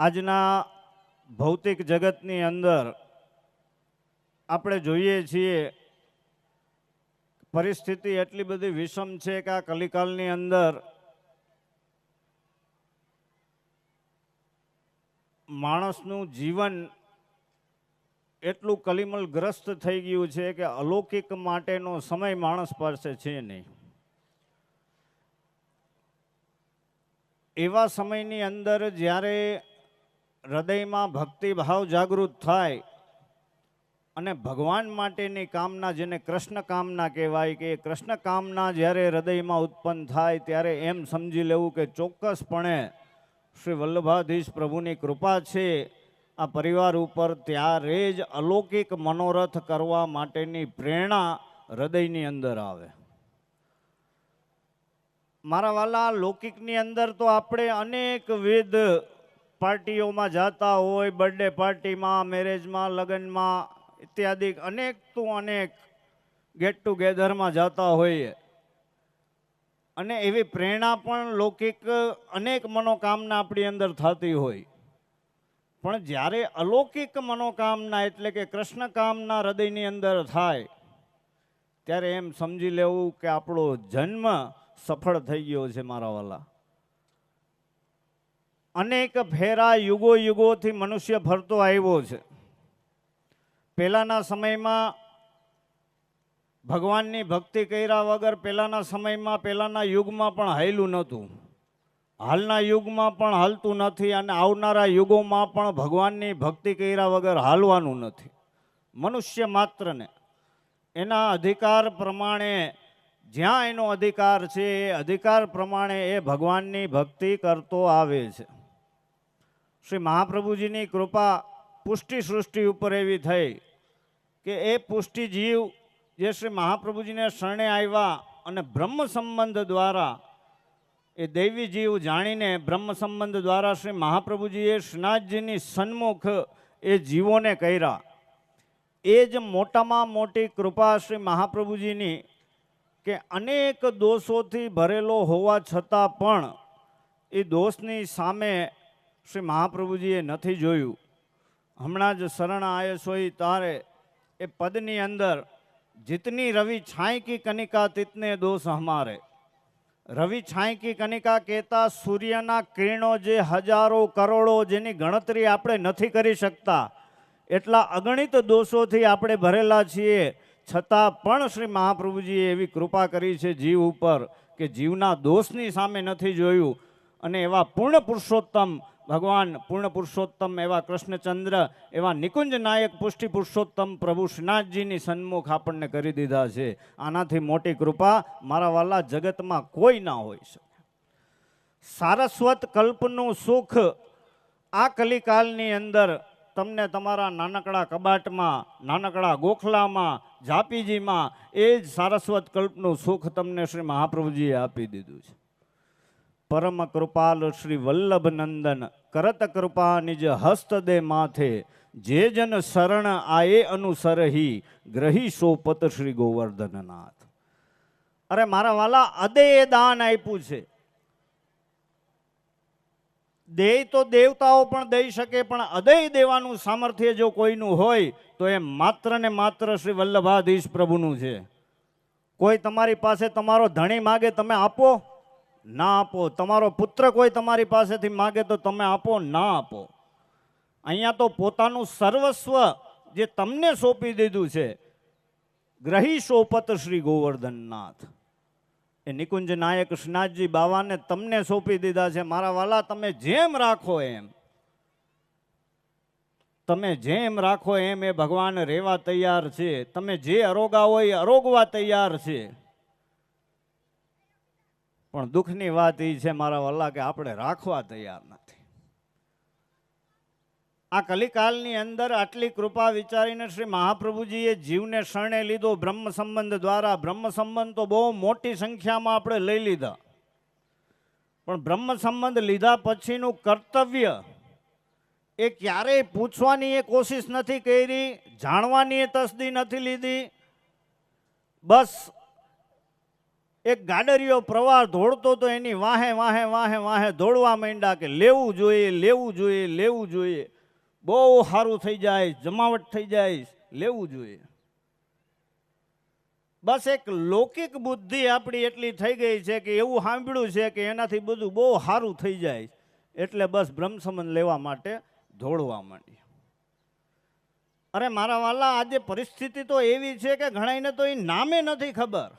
આજના ભૌતિક જગતની અંદર આપણે જોઈએ છીએ પરિસ્થિતિ એટલી બધી વિષમ છે કે આ કલિકાલની અંદર માણસનું જીવન એટલું કલિમલગ્રસ્ત થઈ ગયું છે કે અલૌકિક માટેનો સમય માણસ પાસે છે નહીં. એવા સમયની અંદર જ્યારે હૃદયમાં ભક્તિભાવ જાગૃત થાય અને ભગવાન માટેની કામના જેને કૃષ્ણ કામના કહેવાય કે કૃષ્ણ કામના જ્યારે હૃદયમાં ઉત્પન્ન થાય ત્યારે એમ સમજી લેવું કે ચોક્કસપણે શ્રી વલ્લભાધીશ પ્રભુની કૃપા છે આ પરિવાર ઉપર ત્યારે જ અલૌકિક મનોરથ કરવા માટેની પ્રેરણા હૃદયની અંદર આવે. મારા વાલા, લૌકિકની અંદર તો આપણે અનેક વિધ પાર્ટીઓમાં જતા હોય, બર્થડે પાર્ટીમાં, મેરેજમાં, લગ્નમાં ઇત્યાદિ અનેક તો અનેક ગેટ ટુગેધરમાં જતા હોઈએ. અને એવી પ્રેરણા પણ લૌકિક અનેક મનોકામના આપણી અંદર થતી હોય. પણ જ્યારે અલૌકિક મનોકામના એટલે કે કૃષ્ણ કામના હૃદયની અંદર થાય, ત્યારે એમ સમજી લેવું કે આપણો જન્મ સફળ થઈ ગયો છે મારા વાલા. અનેક ફેરા યુગો યુગોથી મનુષ્ય ફરતો આવ્યો છે. પહેલાંના સમયમાં ભગવાનની ભક્તિ કર્યા વગર પહેલાંના સમયમાં પહેલાંના યુગમાં પણ હાયલું નહોતું. હાલના યુગમાં પણ હાલતું નથી અને આવનારા યુગોમાં પણ ભગવાનની ભક્તિ કર્યા વગર હાલવાનું નથી. મનુષ્ય માત્રને એના અધિકાર પ્રમાણે જ્યાં એનો અધિકાર છે એ અધિકાર પ્રમાણે એ ભગવાનની ભક્તિ કરતો આવે છે. શ્રી મહાપ્રભુજીની કૃપા પુષ્ટિ સૃષ્ટિ ઉપર એવી થઈ કે એ પુષ્ટિ જીવ જે શ્રી મહાપ્રભુજીને શરણે આવ્યા અને બ્રહ્મ સંબંધ દ્વારા એ દૈવી જીવ જાણીને બ્રહ્મ સંબંધ દ્વારા શ્રી મહાપ્રભુજીએ શ્રીનાથજીની સન્મુખ એ જીવોને કર્યા. એ જ મોટામાં મોટી કૃપા શ્રી મહાપ્રભુજીની કે અનેક દોષોથી ભરેલો હોવા છતાં પણ એ દોષની સામે શ્રી મહાપ્રભુજીએ નથી જોયું. હમણાં જ શરણ આયસ હોય તારે એ પદની અંદર જીતની રવિ છાંય કી કનિકા તિતને દોષ હમારે રવિ છાંય કી કનિકા કહેતા સૂર્યના કિરણો જે હજારો કરોડો જેની ગણતરી આપણે નથી કરી શકતા, એટલા અગણિત દોષોથી આપણે ભરેલા છીએ. છતાં પણ શ્રી મહાપ્રભુજીએ એવી કૃપા કરી છે જીવ ઉપર કે જીવના દોષની સામે નથી જોયું અને એવા પૂર્ણ પુરુષોત્તમ ભગવાન પૂર્ણ પુરુષોત્તમ એવા કૃષ્ણચંદ્ર, એવા નિકુંજ નાયક, પુષ્ટિ પુરુષોત્તમ પ્રભુ શ્રીનાથજીની સન્મુખ આપણને કરી દીધા છે. આનાથી મોટી કૃપા મારા વાલા જગતમાં કોઈ ના હોઈ શકે. સારસ્વત કલ્પનું સુખ આ કલિકાલની અંદર તમને તમારા નાનકડા કબાટમાં, નાનકડા ગોખલામાં, જાપીજીમાં એ જ સારસ્વત કલ્પનું સુખ તમને શ્રી મહાપ્રભુજીએ આપી દીધું છે. પરમ કૃપાલ શ્રી વલ્લભ નંદન કરત કૃપા નિજ હસ્ત દે માથે. જે જન શરણ આયે અનુસરહી, ગ્રહી સોપત શ્રી ગોવર્ધનનાથ. અરે મારા વાલા, અદે એ દાન આપ્યું છે. દેય તો દેવતાઓ પણ દઈ શકે, પણ અદય દેવાનું સામર્થ્ય જો કોઈનું હોય, તો એ માત્ર ને માત્ર શ્રી વલ્લભાધીશ પ્રભુનું છે. કોઈ તમારી પાસે તમારો ધણી માગે, તમે આપો. ના આપો. તમારો પુત્ર કોઈ તમારી પાસેથી માગે તો તમે આપો, ના આપો. અહીંયા તો પોતાનું સર્વસ્વ જે તમને સોંપી દીધું છે, ગ્રહી સોપત શ્રી ગોવર્ધનનાથ. એ નિકુંજ નાયક શ્રીનાથજી બાવાને તમને સોંપી દીધા છે. મારા વાલા, તમે જેમ રાખો એમ. તમે જેમ રાખો એમ એ ભગવાન રહેવા તૈયાર છે. તમે જે અરોગા હોય અરોગવા તૈયાર છે. પણ દુઃખની વાત એ છે મારા વલ્લા કે આપણે રાખવા તૈયાર નથી. આ કલિકાલની અંદર આટલી કૃપા વિચારીને શ્રી મહાપ્રભુજીએ જીવને શરણે લીધો. બ્રહ્મ સંબંધ દ્વારા. બ્રહ્મ સંબંધ તો બહુ મોટી સંખ્યામાં આપણે લઈ લીધા. પણ બ્રહ્મ સંબંધ લીધા પછીનું કર્તવ્ય એ ક્યારેય પૂછવાની એ કોશિશ નથી કરી. જાણવાની એ તસદી નથી લીધી. બસ એક ગાડરિયો પ્રવાહ ધોળતો તો એની વાહે વાહે વાહે વાહે ધોળવા માંડ્યા કે લેવું જોઈએ લેવું જોઈએ લેવું જોઈએ. બહુ સારું થઈ જાય, જમાવટ થઈ જાય, લેવું જોઈએ. બસ એક લૌકિક બુદ્ધિ આપણી એટલી થઈ ગઈ છે કે એવું સાંભળ્યું છે કે એનાથી બધું બહુ સારું થઈ જાય. એટલે બસ બ્રહ્મસમન લેવા માટે દોડવા માંડી અરે મારા વાલા, આજે પરિસ્થિતિ તો એવી છે કે ઘણાઈને તો એ નામે નથી ખબર.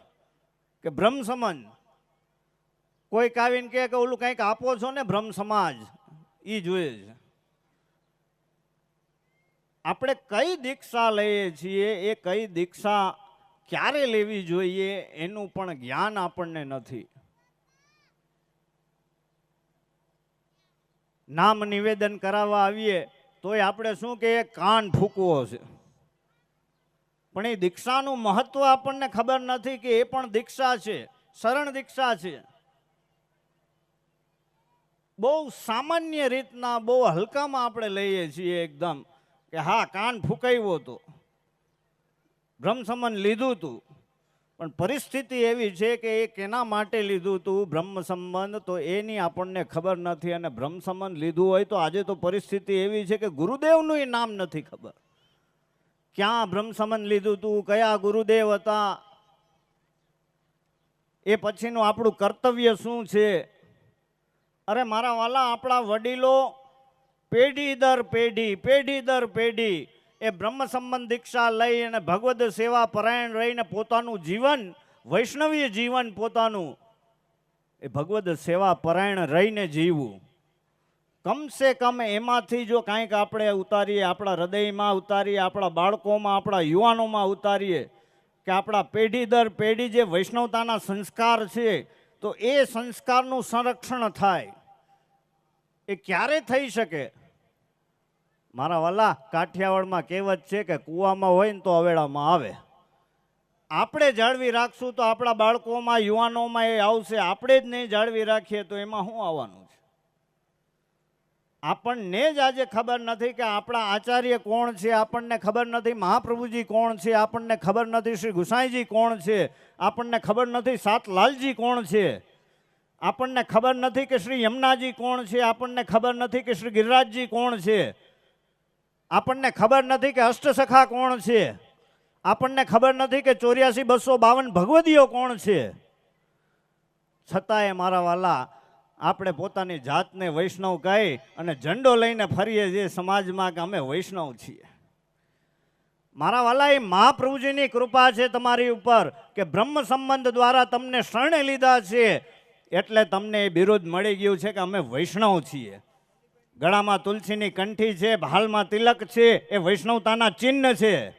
કે ભ્રમ સમજ કોઈક આવીને કે ઓલું કંઈક આપો છો ને ભ્રમ સમાજ એ જોઈએ છે. આપણે કઈ દીક્ષા લઈએ છીએ, એ કઈ દીક્ષા ક્યારે લેવી જોઈએ, એનું પણ જ્ઞાન આપણને નથી. નામ નિવેદન કરાવવા આવીએ, તોય આપણે શું કે કાન ફૂકવો છે. પણ એ દીક્ષાનું મહત્વ આપણને ખબર નથી કે એ પણ દીક્ષા છે, શરણ દીક્ષા છે. બહુ સામાન્ય રીતના, બહુ હલકામાં આપણે લઈએ છીએ એકદમ કે હા, કાન ફૂંકાવ્યો હતો. બ્રહ્મસમન લીધું હતું પણ પરિસ્થિતિ એવી છે કે એ કેના માટે લીધું હતું બ્રહ્મ સંબંધ તો એની આપણને ખબર નથી અને બ્રહ્મ સંબંધ લીધું હોય તો આજે તો પરિસ્થિતિ એવી છે કે ગુરુદેવનું નામ નથી ખબર. ક્યાં બ્રહ્મસમન લીધું હતું કયા ગુરુદેવ હતા? એ પછીનું આપણું કર્તવ્ય શું છે? અરે મારા વાલા, આપણા વડીલો પેઢી દર પેઢી પેઢી દર પેઢી એ બ્રહ્મ સંબંધ દીક્ષા લઈ અને ભગવદ સેવા પરાયણ રહીને પોતાનું જીવન, વૈષ્ણવીય જીવન પોતાનું એ ભગવદ સેવા પરાયણ રહીને જીવવું. કમસે કમ એમાંથી જો કાંઈક આપણે ઉતારીએ, આપણા હૃદયમાં ઉતારીએ, આપણા બાળકોમાં, આપણા યુવાનોમાં ઉતારીએ કે આપણા પેઢી દર પેઢી જે વૈષ્ણવતાના સંસ્કાર છે, તો એ સંસ્કારનું સંરક્ષણ થાય. એ ક્યારે થઈ શકે? મારા વાલા, કાઠિયાવાડમાં કહેવત છે કે કૂવામાં હોય ને તો અવેડામાં આવે. આપણે જાળવી રાખશું તો આપણા બાળકોમાં, યુવાનોમાં એ આવશે. આપણે જ નહીં જાળવી રાખીએ તો એમાં શું આવવાનું? આપણને જ આજે ખબર નથી કે આપણા આચાર્ય કોણ છે, આપણને ખબર નથી મહાપ્રભુજી કોણ છે, આપણને ખબર નથી શ્રી ગુસાઈજી કોણ છે, આપણને ખબર નથી સાતલાલજી કોણ છે, આપણને ખબર નથી કે શ્રી યમુનાજી કોણ છે, આપણને ખબર નથી કે શ્રી ગિરિરાજજી કોણ છે, આપણને ખબર નથી કે અષ્ટસખા કોણ છે, આપણને ખબર નથી કે ચોર્યાસી બસો બાવન ભગવદીઓ કોણ છે. છતાંય મારા વાલા આપણે પોતાની જાતને વૈષ્ણવ કહી અને ઝંડો લઈને ફરીએ છીએ સમાજમાં કે અમે વૈષ્ણવ છીએ. મારા વાલા એ મહાપ્રભુજીની કૃપા છે તમારી ઉપર કે બ્રહ્મ સંબંધ દ્વારા તમને શરણે લીધા છે. એટલે તમને એ બિરુદ મળી ગયું છે કે અમે વૈષ્ણવ છીએ. ગળામાં તુલસીની કંઠી છે ભાલમાં તિલક છે, એ વૈષ્ણવતાના ચિહ્ન છે.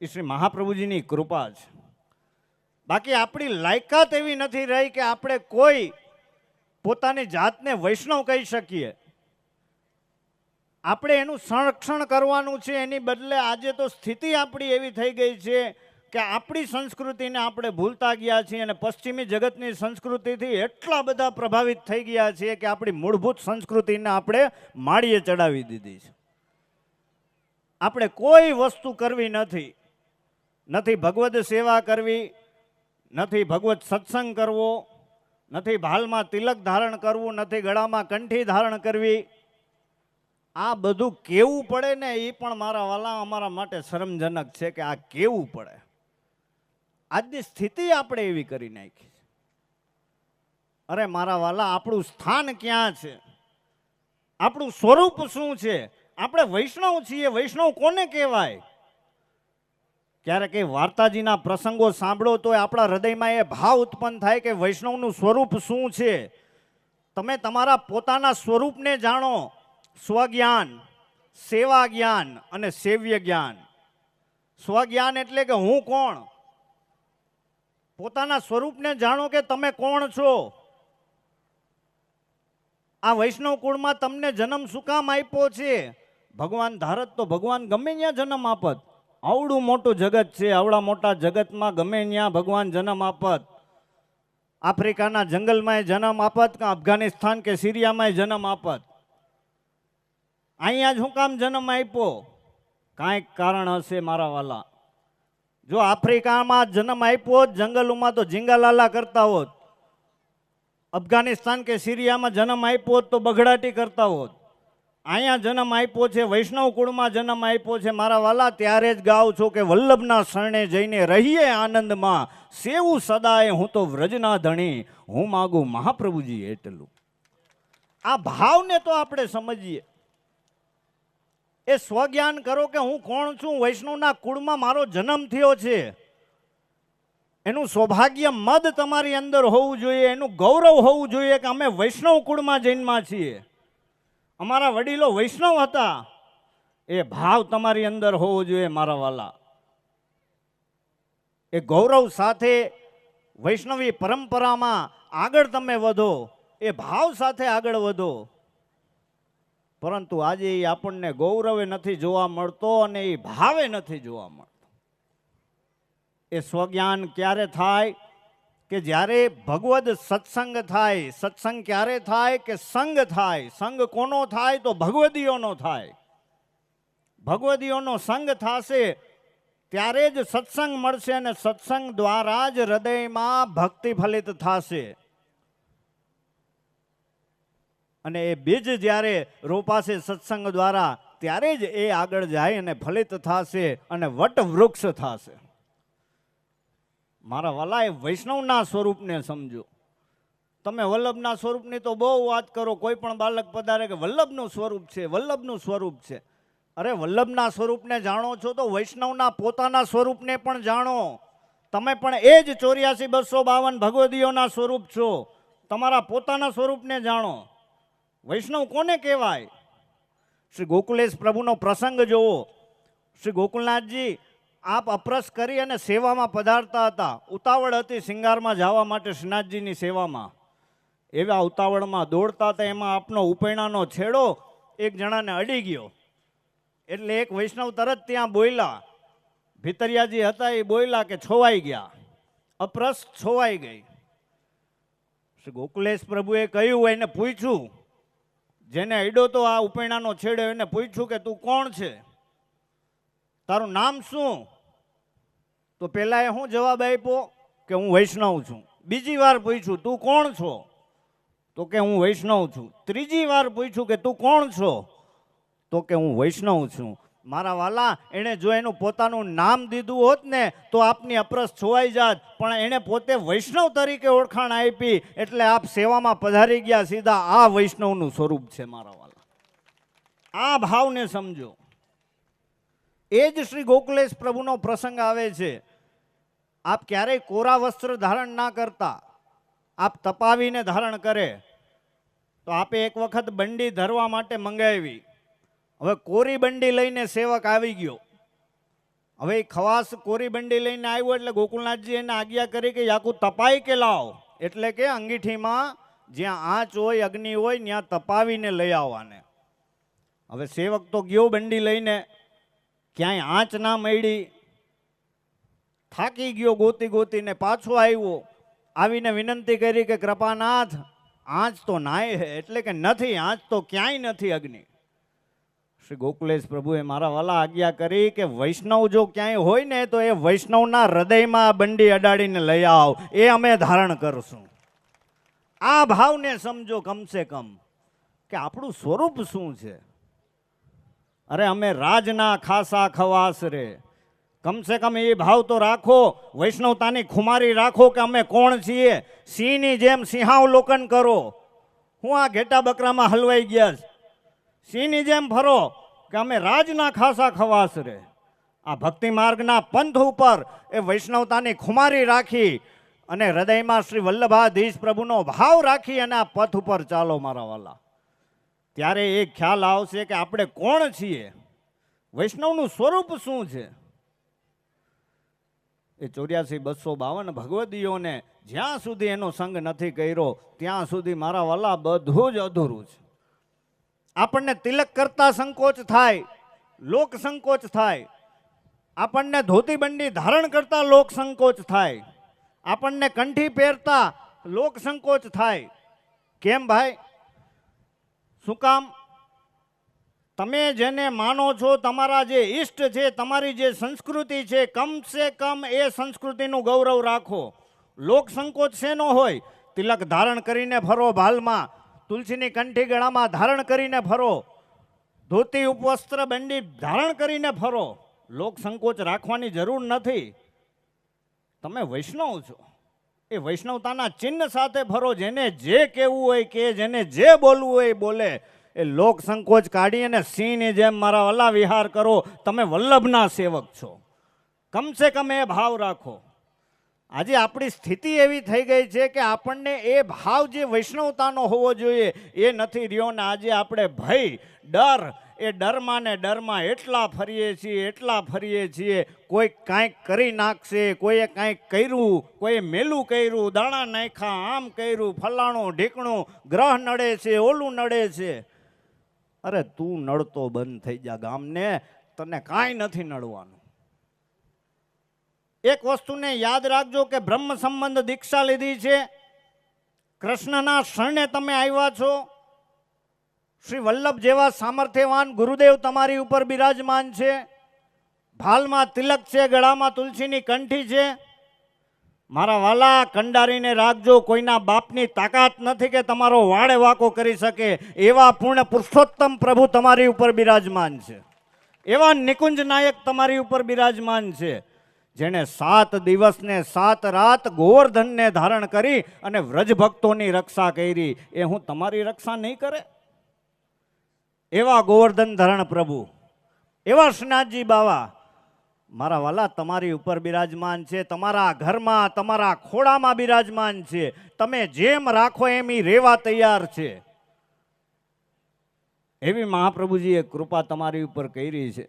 એ શ્રી મહાપ્રભુજીની કૃપા છે. બાકી આપણી લાયકાત એવી નથી રહી કે આપણે કોઈ પોતાની જાતને વૈષ્ણવ કહી શકીએ. આપણે એનું સંરક્ષણ કરવાનું છે, એની બદલે આજે તો સ્થિતિ આપણી એવી થઈ ગઈ છે કે આપણી સંસ્કૃતિને આપણે ભૂલતા ગયા છીએ અને પશ્ચિમી જગતની સંસ્કૃતિથી એટલા બધા પ્રભાવિત થઈ ગયા છીએ કે આપણી મૂળભૂત સંસ્કૃતિને આપણે માળીએ ચડાવી દીધી છે. આપણે કોઈ વસ્તુ કરવી નથી. નથી ભગવદ સેવા કરવી, નથી ભગવત સત્સંગ કરવો નથી ભાલમાં તિલક ધારણ કરવું, નથી ગળામાં કંઠી ધારણ કરવી. આ બધું કેવું પડે ને એ પણ મારા વાલા અમારા માટે શરમજનક છે કે આ કેવું પડે. આજની સ્થિતિ આપણે એવી કરી નાખી અરે મારા વાલા, આપણું સ્થાન ક્યાં છે? આપણું સ્વરૂપ શું છે? આપણે વૈષ્ણવ છીએ, વૈષ્ણવ કોને કહેવાય? ક્યારેક એ વાર્તાજીના પ્રસંગો સાંભળો તો આપણા હૃદયમાં એ ભાવ ઉત્પન્ન થાય કે વૈષ્ણવનું સ્વરૂપ શું છે? તમે તમારા પોતાના સ્વરૂપને જાણો. સ્વજ્ઞાન સેવા જ્ઞાન અને સેવ્ય જ્ઞાન સ્વજ્ઞાન એટલે કે હું કોણ? પોતાના સ્વરૂપને જાણો કે તમે કોણ છો? આ વૈષ્ણવ કુળમાં તમને જન્મ શું કામ આપ્યો છે? ભગવાન ધારત તો ભગવાન ગમે ત્યાં જન્મ આપત. આવડું મોટું જગત છે, આવડા મોટા જગતમાં ગમે ત્યાં ભગવાન જન્મ આપત. આફ્રિકાના જંગલમાં જન્મ આપત કે અફઘાનિસ્તાન કે સિરિયામાં જન્મ આપત. અહીંયા જ હું કામ જન્મ આપ્યો? કાંઈક કારણ હશે મારા વાલા. જો આફ્રિકામાં જન્મ આપ્યો હોત, જંગલોમાં તો ઝીંગાલાલા કરતા હોત. અફઘાનિસ્તાન કે સિરિયામાં જન્મ આપ્યો હોત તો બગડાટી કરતા હોત. અહીંયા જન્મ આપ્યો છે, વૈષ્ણવ કુળમાં જન્મ આપ્યો છે. મારા વાલા, ત્યારે જ ગાઉં છું કે વલ્લભના શરણે જઈને રહીએ આનંદમાં. સેવું સદાય હું તો વ્રજના ધણી હું માગું મહાપ્રભુજી એટલું. આ ભાવને તો આપણે સમજીએ. એ સ્વજ્ઞાન કરો કે હું કોણ છું? વૈષ્ણવના કુળમાં મારો જન્મ થયો છે. એનું સૌભાગ્ય મદ તમારી અંદર હોવું જોઈએ, એનું ગૌરવ હોવું જોઈએ કે અમે વૈષ્ણવ કુળમાં જન્મા છીએ. અમારા વડીલો વૈષ્ણવ હતા. એ ભાવ તમારી અંદર હોવો જોઈએ મારા વાલા. એ ગૌરવ સાથે વૈષ્ણવી પરંપરામાં આગળ તમે વધો, એ ભાવ સાથે આગળ વધો. પરંતુ આજે એ આપણને ગૌરવે નથી જોવા મળતો અને એ ભાવે નથી જોવા મળતો. એ સ્વજ્ઞાન ક્યારે થાય? કે જ્યારે ભગવદ સત્સંગ થાય, સત્સંગ ક્યારે થાય કે સંગ થાય? સંગ કોનો થાય તો ભગવદીઓનો થાય. ભગવદીઓનો સંગ થશે ત્યારે જ સત્સંગ મળશે અને સત્સંગ દ્વારા જ હૃદયમાં ભક્તિ ફલિત થશે. અને એ બીજ જ્યારે રોપાશે સત્સંગ દ્વારા, ત્યારે જ એ આગળ જાય અને ફલિત થશે અને વટવૃક્ષ થશે. મારા વલા એ વૈષ્ણવના સ્વરૂપને સમજો. તમે વલ્લભના સ્વરૂપની તો બહુ વાત કરો, કોઈ પણ બાલક પધારે કે વલ્લભનું સ્વરૂપ છે, વલ્લભનું સ્વરૂપ છે. અરે વલ્લભના સ્વરૂપને જાણો છો તો વૈષ્ણવના પોતાના સ્વરૂપને પણ જાણો. તમે પણ એ જ ચોર્યાસી બસો બાવન ભગવદીઓના સ્વરૂપ છો. તમારા પોતાના સ્વરૂપને જાણો. વૈષ્ણવ કોને કહેવાય? શ્રી ગોકુલેશ પ્રભુનો પ્રસંગ જોવો શ્રી ગોકુલનાથજી આપ અપ્રસ કરી અને સેવામાં પધારતા હતા. ઉતાવળ હતી શિંગારમાં જવા માટે શ્રીનાથજીની સેવામાં. એવા ઉતાવળમાં દોડતા હતા. એમાં આપનો ઉપેણાનો છેડો એક જણાને અડી ગયો. એટલે એક વૈષ્ણવ તરત ત્યાં બોયલા ભીતરિયાજી હતા, એ બોયલા કે છોવાઈ ગયા. અપ્રસ છોવાઈ ગઈ. શ્રી ગોકુલેશ પ્રભુએ કહ્યું, એને પૂછ્યું જેને અડ્યો તો આ ઉપેણાનો છેડો, એને પૂછ્યું કે તું કોણ છે? તારું નામ શું? તો પહેલાં એ શું જવાબ આપ્યો કે હું વૈષ્ણવ છું. બીજી વાર પૂછ્યું, તું કોણ છો? તો કે, હું વૈષ્ણવ છું. ત્રીજી વાર પૂછ્યું કે, તું કોણ છો? તો કે, હું વૈષ્ણવ છું. મારા વાલા, એણે જો એનું પોતાનું નામ દીધું હોત ને, તો આપની અપરસ છોવાઈ જાત. પણ એણે પોતે વૈષ્ણવ તરીકે ઓળખાણ આપી, એટલે આપ સેવામાં પધારી ગયા સીધા આ વૈષ્ણવનું સ્વરૂપ છે મારા વાલા. આ ભાવને સમજો. એ જ શ્રી ગોકુલેશ પ્રભુનો પ્રસંગ આવે છે. આપ ક્યારેય કોરા વસ્ત્ર ધારણ ના કરતા, આપ તપાવીને ધારણ કરે, તો આપે એક વખત બંડી ધરવા માટે મંગાવી. હવે કોરી બંડી લઈને સેવક આવી ગયો. હવે એ ખવાસ કોરી બંડી લઈને આવ્યો એટલે ગોકુલનાથજી એને આજ્ઞા કરી કે યાકુ તપાઈ કે લાવ. એટલે કે અંગીઠીમાં જ્યાં આંચ હોય, અગ્નિ હોય, ત્યાં તપાવીને લઈ આવવાને. હવે સેવક તો ગયો બંડી લઈને ક્યાંય આંચ ના મળી, થાકી ગયો ગોતી ગોતીને પાછો આવ્યો. આવીને વિનંતી કરી કે, કૃપાનાથ, આંચ તો નાય હે, એટલે કે નથી, આંચ તો ક્યાંય નથી અગ્નિ. શ્રી ગોકુલેશ પ્રભુએ મારા વાલા આજ્ઞા કરી કે, વૈષ્ણવ જો ક્યાંય હોય ને, તો એ વૈષ્ણવના હૃદયમાં બંડી અડાડીને લઈ આવ. એ અમે ધારણ કરશું. આ ભાવને સમજો કમસે કમ કે આપણું સ્વરૂપ શું છે? અરે અમે રાજના ખાસા ખવાસ રે. કમસે કમ એ ભાવ તો રાખો, વૈષ્ણવતાની ખુમારી રાખો કે અમે કોણ છીએ? સિંહની જેમ સિંહાવલોકન કરો. હું આ ઘેટા બકરામાં હલવાઈ ગયા છે. સિંહની જેમ ફરો કે અમે રાજના ખાસા ખવાસ રે. આ ભક્તિ માર્ગના પંથ ઉપર એ વૈષ્ણવતાની ખુમારી રાખી અને હૃદયમાં શ્રી વલ્લભાધીશ પ્રભુનો ભાવ રાખી અને આ પથ ઉપર ચાલો મારા વાલા. ત્યારે એ ખ્યાલ આવશે કે આપણે કોણ છીએ? વૈષ્ણવનું સ્વરૂપ શું છે? એ ચોર્યાસી બસો બાવન ભગવદીઓને જ્યાં સુધી એનો સંગ નથી કર્યો, ત્યાં સુધી મારા વાલા બધું જ અધૂરું છે. આપણને તિલક કરતા સંકોચ થાય, લોક સંકોચ થાય. આપણને ધોતી બંડી ધારણ કરતા લોક સંકોચ થાય. આપણને કંઠી પહેરતા લોક સંકોચ થાય. કેમ ભાઈ? શું કામ? તમે જેને માનો છો, તમારા જે ઈષ્ટ છે, તમારી જે સંસ્કૃતિ છે કમ સે કમ એ સંસ્કૃતિનું ગૌરવ રાખો. લોક સંકોચ શેનો હોય? તિલક ધારણ કરીને ફરો ભાલમાં, તુલસીની કંઠી ગળામાં ધારણ કરીને ફરો, ધોતી ઉપવસ્ત્ર બંડી ધારણ કરીને ફરો. લોક સંકોચ રાખવાની જરૂર નથી. તમે વૈષ્ણવ છો. એ વૈષ્ણવતાના ચિહ્ન સાથે ફરો, જેને જે કહેવું હોય કે, જેને જે બોલવું હોય એ બોલે. એ લોક સંકોચ કાઢી અને સિંહની જેમ મારા વલ્લા વિહાર કરો. તમે વલ્લભના સેવક છો. કમસે કમ એ ભાવ રાખો. આજે આપણી સ્થિતિ એવી થઈ ગઈ છે કે આપણને એ ભાવ જે વૈષ્ણવતાનો હોવો જોઈએ એ નથી રહ્યો ને આજે આપણે ભય, ડર એ ડરમાં ને ડરમાં એટલા ફરીએ છીએ, એટલા ફરીએ છીએ. કોઈ કાંઈક કરી નાખશે, કોઈએ કાંઈક કર્યું, કોઈએ મેલું કર્યું, દાણા નાખ્યા, આમ કર્યું, ફલાણું, ઢીકણું, ગ્રહ નડે છે, ઓલું નડે છે. અરે તું નડતો બંધ થઈ જા ગામને, તને કાંઈ નથી નડવાનું. એક વસ્તુને યાદ રાખજો કે બ્રહ્મ સંબંધ દીક્ષા લીધી છે. કૃષ્ણના શરણે તમે આવ્યા છો. શ્રી વલ્લભ જેવા સામર્થ્યવાન ગુરુદેવ તમારી ઉપર બિરાજમાન છે. ભાલમાં તિલક છે, ગળામાં તુલસીની કંઠી છે. મારા વાલા કંડારીને રાખજો, કોઈના બાપની તાકાત નથી કે તમારો વાડે વાકો કરી શકે. એવા પૂર્ણ પુરુષોત્તમ પ્રભુ તમારી ઉપર બિરાજમાન છે. એવા નિકુંજ નાયક તમારી ઉપર બિરાજમાન છે. જેણે સાત દિવસને સાત રાત ગોવર્ધનને ધારણ કરી અને વ્રજ ભક્તોની રક્ષા કરી. એ હું તમારી રક્ષા નહીં કરે? એવા ગોવર્ધન ધરણ પ્રભુ, એવા શ્રીનાથજી બાવા, મારા વાલા, તમારી ઉપર બિરાજમાન છે, તમારા ઘરમાં, તમારા ખોળામાં બિરાજમાન છે, તમે જેમ રાખો એમ એ રેવા તૈયાર છે. એવી મહાપ્રભુજીએ કૃપા તમારી ઉપર કરી છે.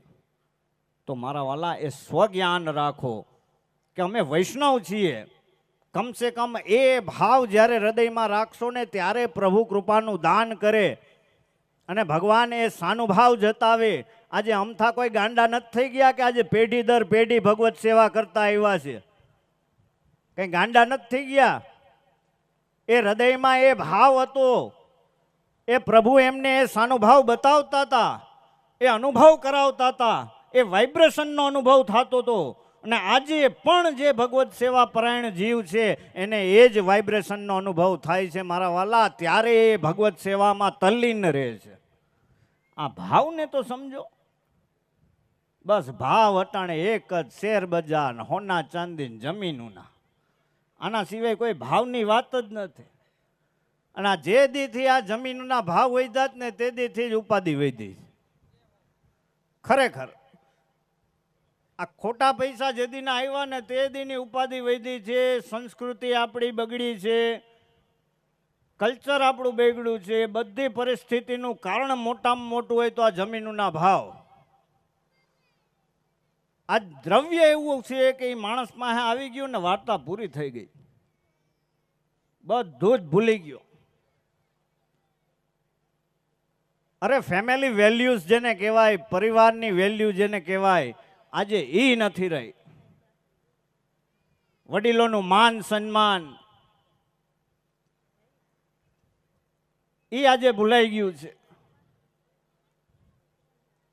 તો મારા વાલા, એ સ્વજ્ઞાન રાખો કે અમે વૈષ્ણવ છીએ. કમસે કમ એ ભાવ જ્યારે હૃદયમાં રાખશો ને ત્યારે પ્રભુ કૃપાનું દાન કરે. અને ભગવાન એ સાનુભાવ જતાવે. આજે અમથા કોઈ ગાંડા નથી થઈ ગયા કે આજે પેઢી દર પેઢી ભગવત સેવા કરતા આવ્યા છે? કઈ ગાંડા નથી થઈ ગયા? એ હૃદયમાં એ ભાવ હતો. એ પ્રભુ એમને એ સાનુભાવ બતાવતા હતા. એ અનુભવ કરાવતા હતા. એ વાઇબ્રેશનનો અનુભવ થતો હતો. અને આજે પણ જે ભગવત સેવા પરાયણ જીવ છે, એને એ જ વાઇબ્રેશનનો અનુભવ થાય છે મારા વાલા, ત્યારે એ ભગવત સેવામાં તલ્લીન રહે છે. આ ભાવને તો સમજો. બસ ભાવ અટાણે એક જ શેર બજાર, હોના ચાંદી જમીનુના. આના સિવાય કોઈ ભાવની વાત જ નથી. અને આ જે દીથી આ જમીનના ભાવ વધ્યા જ ને તે દીથી જ ઉપાધિ વધી ખરેખર. આ ખોટા પૈસા જે દીના આવ્યા ને તે દીની ઉપાધિ વધી છે, સંસ્કૃતિ આપણી બગડી છે, કલ્ચર આપણું બગડ્યું છે, બધી પરિસ્થિતિનું કારણ મોટામાં મોટું હોય તો આ જમીનના ભાવ. આ દ્રવ્ય એવું છે કે એ માણસ પાસે આવી ગયું ને વાર્તા પૂરી થઈ ગઈ. બધું જ ભૂલી ગયો. અરે ફેમિલી વેલ્યુઝ જેને કહેવાય, પરિવારની વેલ્યુ જેને કહેવાય આજે એ નથી રહી. વડીલોનું માન, સન્માન એ આજે ભૂલાઈ ગયું છે.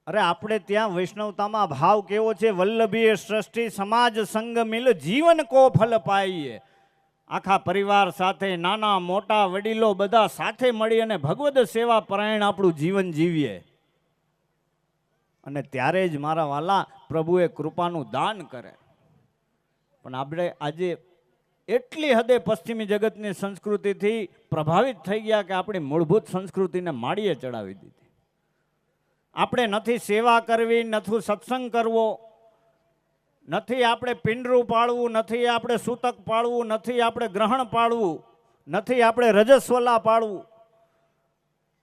અરે, આપણે ત્યાં વૈષ્ણવતામાં ભાવ કેવો છે? વલ્લભીએ સૃષ્ટિ, સમાજ, સંગ મિલ, જીવન કો ફલ પાઈએ? આખા પરિવાર સાથે, નાના, મોટા વડીલો બધા સાથે મળી અને ભગવદ સેવા પરાયણ આપણું જીવન જીવીએ. અને ત્યારે જ મારા વાલા પ્રભુએ કૃપાનું દાન કરે. પણ આપણે આજે એટલી હદે પશ્ચિમી જગતની સંસ્કૃતિથી પ્રભાવિત થઈ ગયા કે આપણી મૂળભૂત સંસ્કૃતિને માળીએ ચડાવી દીધી. આપણે નથી સેવા કરવી, નથી સત્સંગ કરવો, નથી આપણે પિંડરું પાળવું, નથી આપણે સૂતક પાળવું, નથી આપણે ગ્રહણ પાળવું, નથી આપણે રજસ્વલા પાળવું.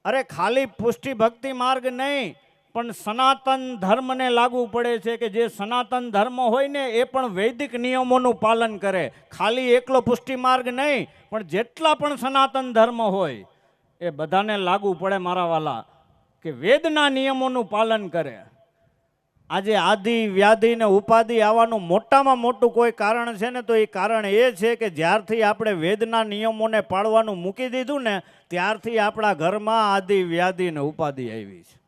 અરે ખાલી પુષ્ટિ ભક્તિ માર્ગ નહીં પણ સનાતન ધર્મને લાગુ પડે છે કે જે સનાતન ધર્મ હોય ને એ પણ વૈદિક નિયમોનું પાલન કરે. ખાલી એકલો પુષ્ટિ માર્ગ નહીં, પણ જેટલા પણ સનાતન ધર્મ હોય, એ બધાને લાગુ પડે મારા વાલા, કે વેદના નિયમોનું પાલન કરે. આજે આદિ, વ્યાધિ ને ઉપાધિ આવવાનું મોટામાં મોટું કોઈ કારણ છે ને, તો એ કારણ એ છે કે જ્યારથી આપણે વેદના નિયમોને પાળવાનું મૂકી દીધું ને, ત્યારથી આપણા ઘરમાં આદિ, વ્યાધિ ને ઉપાધિ આવી છે.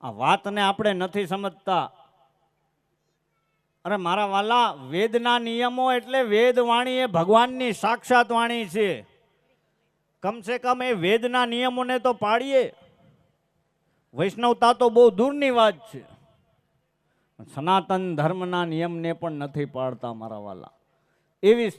આ વાતને આપણે નથી સમજતા. અરે મારા વાલા, વેદના નિયમો એટલે વેદ વાણી એ ભગવાનની સાક્ષાત વાણી છે. કમસે કમ એ વેદના નિયમોને તો પાડીએ. વૈષ્ણવતા તો બહુ દૂરની વાત છે. સનાતન ધર્મના નિયમને પણ નથી પાડતા મારા વાલા. એવી